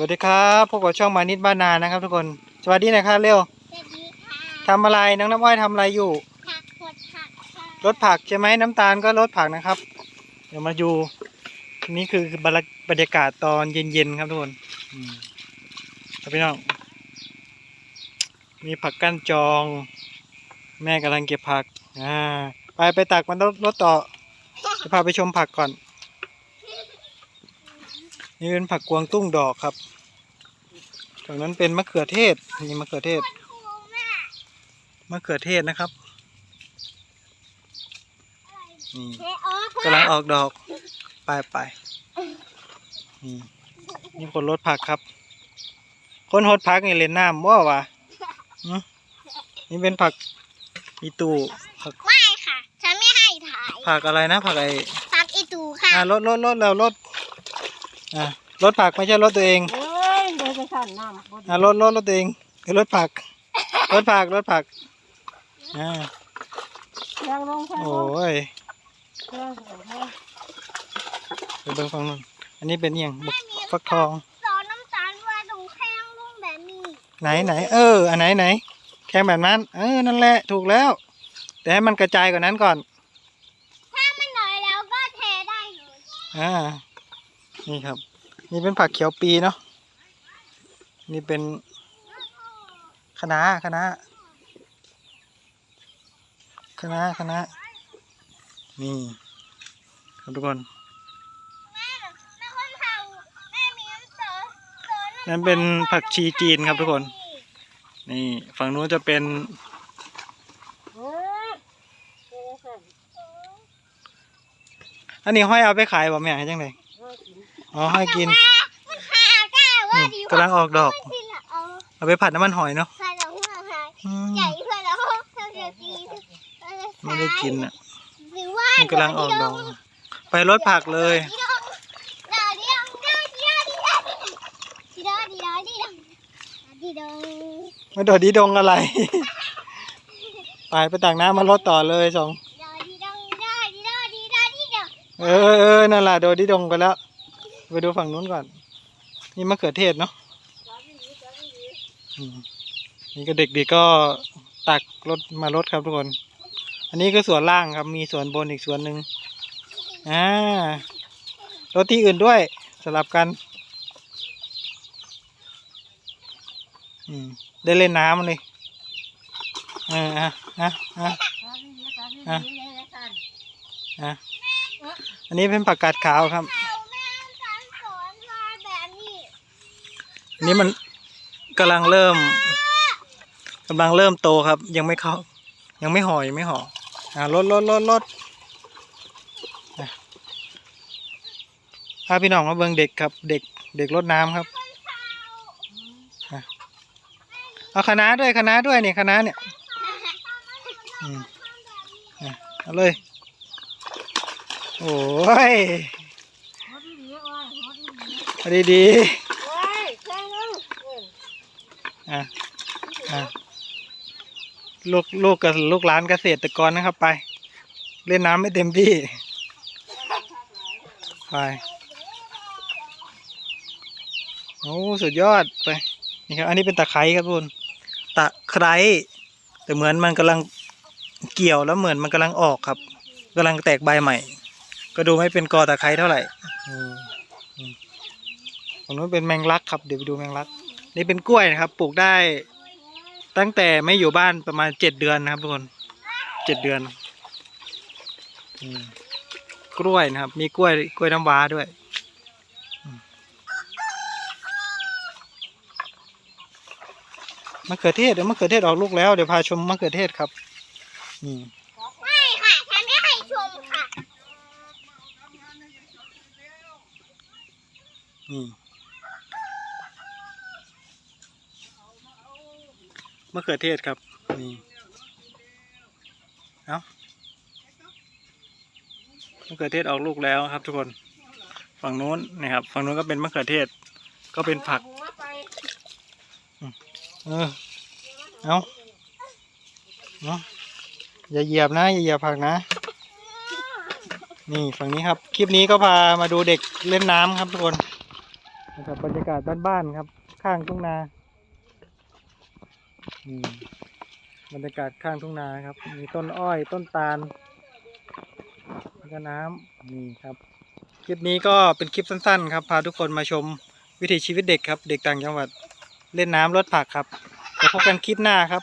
วัสดีครับพวกกับช่องมานิดบ้านนานะครับ ทุกคน สวัสดีหนะครับเร็วสวัสดีค่ะทำอะไรน้องน้ำอ้อยทำอะไรอยู่ผักหดผักค่ะรถผักใช่ไหมน้ำตาลก็รถผักนะครับ เดี๋ยวมาดูนี่คือบรรยบรรยากาศตอนเย็นๆครับทุกคนอืมครับพี่น้อง มีผักกั้นจอง แม่กำลังเก็บผักอ่าไปไปตักมันรถรถต่อจะพาไปชมผักก่อน นี่เป็นผักกวางตุ้งดอกครับฝั่งนั้นเป็นมะเขือเทศนี่มะเขือเทศครูแม่มะเขือเทศนะครับนี่เทออกกำลังออกดอกไปไปนี่นี่คนรถผักครับ คนรถผักนี่เล่นน้ำว่าวะหึนี่เป็นผักอีตูผักไม่ค่ะ ฉันไม่ให้ถ่ายผักอะไรนะผักไอผักอีตูค่ะอ่ารถรถรถแล้วรถ อ่ารถผักไม่ใช่รถตัวเองเอ้ยเดี๋ยวจะสั่นน้ำบ่ดีอ่ารถรถรถตัวเองคือรถผัก รถผักรถผักอ่าเครื่องลงเครื่องโอ้ลงยเครื่องลงไปเบิ่งฟังนู้นอันนี้เป็นอหย่างบักฟักทอง สอนน้ำตาลว่าตรงแข้งลุงแบบนี้ไหนไหนเอออันไหนไหนแค่แบบนั้น เออนั่นแหละถูกแล้ว แต่ให้มันกระจายกว่านั้นก่อน ถ้ามันหน่อยแล้วก็เทได้เลยอ่า นี่ครับ นี่เป็นผักเขียวปีเนาะนี่เป็นคะน้าคะน้าคะน้าคะน้านี่ครับทุกคนนั่นเป็นผักชีจีนครับทุกคน นี่ฝั่งนู้นจะเป็น อันนี้ห้อยเอาไปขายบ่แม่ให้จังไดเอ้ยกินอ๋อห้อยกินมันหาได้ว่านี่ดีกำลังออกดอก ที่ละเอาเอาไปผัดน้ำมันหอยเนาะใส่แล้วหัวหายอืมใหญ่เพื่อนแล้วเราจะตีไม่ได้กินอะ หรือว่ามันกำลังออกดอก ไปรถผักเลยดีดองดีดองดีดองดีดองดีดองดีดองดีดองไม่โดดดีดงอะไร ไปไปตักน้ำมารถต่อเลยสองดีดองดีดองดีดองดีดองดีดองเออเออนั่นแหละโดดดีดงไปแล้ว ไปดูฝั่งนู้นก่อน นี่มะเขือเทศเนาะนี่ก็เด็กๆก็ตักรถมารถครับทุกคน อันนี้ก็ส่วนล่างครับ มีส่วนบนอีกส่วนหนึ่งอ่ารถที่อื่นด้วยสลับกันอได้เล่นน้ำเลยเอออะอะอ่าดีๆตาอะเดี๋ยวจะสั่นอะอันนี้เป็นผักกาดขาวครับ เอาแม่สอนสอนมาแบบนี้ อั นี้มันกำลังเริ่มกำลังเริ่มโตครับ ยังไม่เข้า ยังไม่ห่อยังไม่ห่ออ่ารถรถรถรถอะพาพี่น้องมาเบิ่งเด็กครับ เด็กเด็กรดน้ำครับเอาคณะด้วยคณะด้วยเนี่ยคณะเนี่ยเอาเลย โอ้ยหดดี อะอะลูกลูกกับลูกหลานเกษตรกรนะครับไป เล่นน้ำไม่เต็มที่ ไป โอ้ สุดยอดไป นี่ครับ อันนี้เป็นตะไคร้ครับทุนตะไคร้แต่เหมือนมันกำลังเกี่ยวแล้วเหมือนมันกำลังออกครับกำลังแตกใบใหม่ ก็ดูไม่เป็นกอตะไคร้เท่าไหร่อืมอืมตรงนู้นเป็นแมงลักครับ เดี๋ยวไปดูแมงลัก นี่เป็นกล้วยนะครับ ปลูกได้ ตั้งแต่ไม่อยู่บ้านประมาณเจ็ดเดือนนะครับทุกคนเจ็ดเดือนอืมกล้วยนะครับ มีกล้วยกล้วยน้ำว้าด้วยอืมมะเขือเทศเดี๋ยวมะเขือเทศออกลูกแล้วเดี๋ยวพาชมมะเขือเทศครับอืมไม่ค่ะฉันไม่ให้ชมค่ะนี่ มะเขือเทศครับ นี่ เอามะเขือเทศออกลูกแล้วครับ ทุกคน ฝั่งนู้นนะครับ ฝั่งนู้นก็เป็นมะเขือเทศ ก็เป็นผัก เออ เอาเอาอย่าเหยียบนะ อย่าเหยียบผักนะ นี่ฝั่งนี้ครับ คลิปนี้ก็พามาดูเด็กเล่นน้ำครับทุกคนนะครับบรรยากาศบ้านๆครับ ข้างทุ่งนา บรรยากาศข้างทุ่งนาครับ มีต้นอ้อยต้นตาลแล้วก็น้ำนี่ครับ คลิปนี้ก็เป็นคลิปสั้นๆ ครับ พาทุกคนมาชมวิถีชีวิตเด็กครับ เด็กต่างจังหวัดเล่นน้ำรถผักครับแล้วพบกันคลิปหน้าครับ